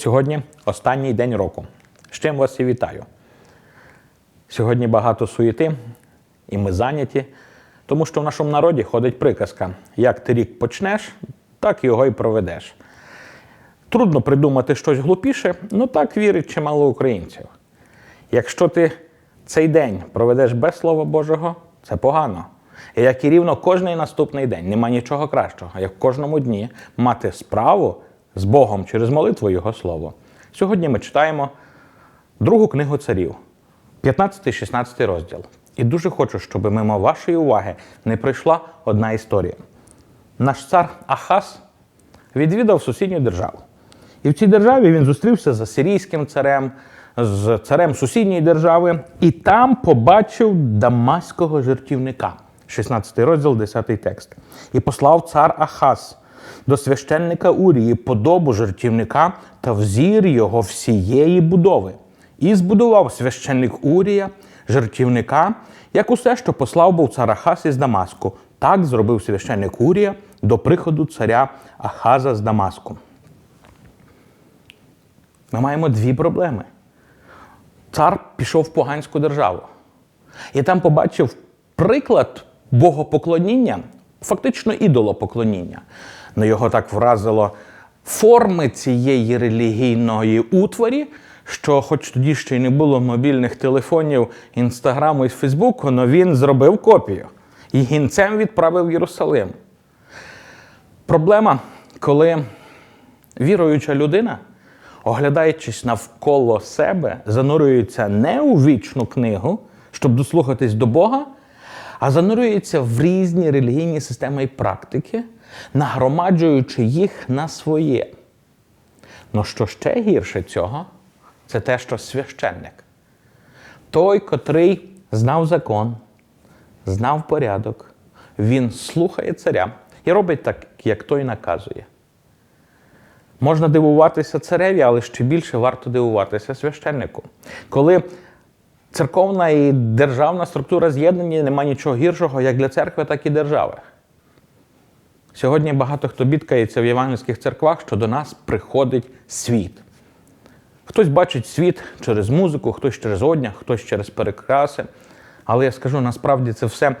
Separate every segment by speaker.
Speaker 1: Сьогодні останній день року. З чим вас і вітаю. Сьогодні багато суєти, і ми зайняті, тому що в нашому народі ходить приказка: як ти рік почнеш, так його і проведеш. Трудно придумати щось глупіше, але так вірить чимало українців. Якщо ти цей день проведеш без Слова Божого, це погано. І як і рівно кожний наступний день, нема нічого кращого, як в кожному дні мати справу з Богом через молитву Його Слово. Сьогодні ми читаємо другу книгу царів, 15-16 розділ. І дуже хочу, щоб мимо вашої уваги не прийшла одна історія. Наш цар Ахас відвідав сусідню державу. І в цій державі він зустрівся з асирійським царем, з царем сусідньої держави, і там побачив дамаського жертівника. 16 розділ, 10 текст. І послав цар Ахаз до священника Урії подобу жертівника та взір його всієї будови. І збудував священник Урія жертівника, як усе, що послав був цар Ахаз із Дамаску. Так зробив священник Урія до приходу царя Ахаза з Дамаску. Ми маємо дві проблеми. Цар пішов в поганську державу. І там побачив приклад богопоклоніння, фактично ідолопоклоніння. Ну, його так вразило форми цієї релігійної утворі, що, хоч тоді ще й не було мобільних телефонів, інстаграму і Фейсбуку, але він зробив копію і гінцем відправив в Єрусалим. Проблема, коли віруюча людина, оглядаючись навколо себе, занурюється не у вічну книгу, щоб дослухатись до Бога, а занурюється в різні релігійні системи і практики, нагромаджуючи їх на своє. Ну що ще гірше цього, це те, що священник. Той, котрий знав закон, знав порядок, він слухає царя і робить так, як той наказує. Можна дивуватися цареві, але ще більше варто дивуватися священнику. Коли церковна і державна структура з'єднані, нема нічого гіршого як для церкви, так і держави. Сьогодні багато хто бідкається в євангельських церквах, що до нас приходить світ. Хтось бачить світ через музику, хтось через одяг, хтось через перекраси. Але я скажу, насправді це все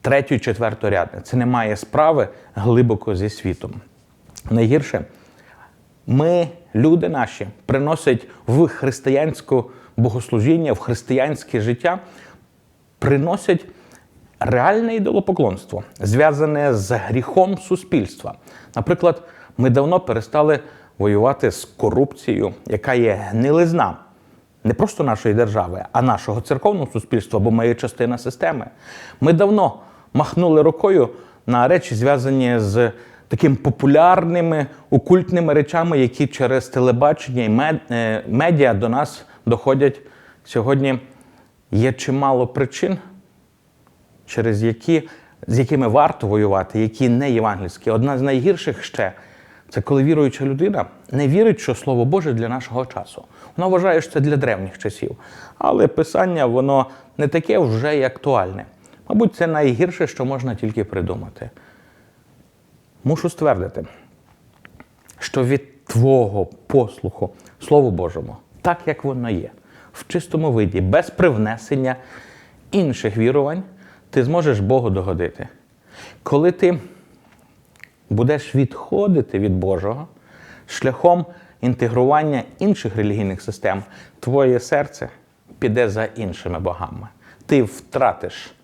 Speaker 1: третьо і четверторядне. Це не має справи глибоко зі світом. Найгірше, ми, люди наші, приносять в християнське богослужіння, в християнське життя, приносять реальне ідолопоклонство, зв'язане з гріхом суспільства. Наприклад, ми давно перестали воювати з корупцією, яка є гнилизна не просто нашої держави, а нашого церковного суспільства, бо ми є частина системи. Ми давно махнули рукою на речі, зв'язані з такими популярними окультними речами, які через телебачення і е, медіа до нас доходять сьогодні. Є чимало причин, через які, з якими варто воювати, які не євангельські. Одна з найгірших ще це коли віруюча людина не вірить, що Слово Боже для нашого часу. Вона вважає, що це для древніх часів. Але писання, воно не таке вже й актуальне. Мабуть, це найгірше, що можна тільки придумати. Мушу ствердити, що від твого послуху Слову Божому, так як воно є, в чистому виді, без привнесення інших вірувань, ти зможеш Богу догодити. Коли ти будеш відходити від Божого шляхом інтегрування інших релігійних систем, твоє серце піде за іншими богами. Ти втратиш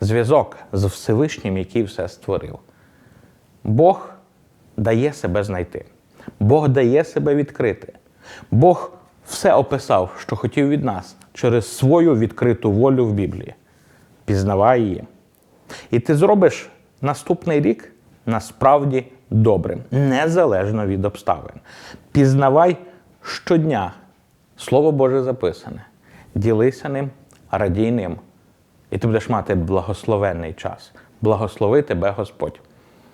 Speaker 1: зв'язок з Всевишнім, який все створив. Бог дає себе знайти. Бог дає себе відкрити. Бог все описав, що хотів від нас через свою відкриту волю в Біблії. Пізнавай її. І ти зробиш наступний рік насправді добрим, незалежно від обставин. Пізнавай щодня Слово Боже записане. Ділися ним, радій ним. І ти будеш мати благословенний час. Благослови тебе Господь.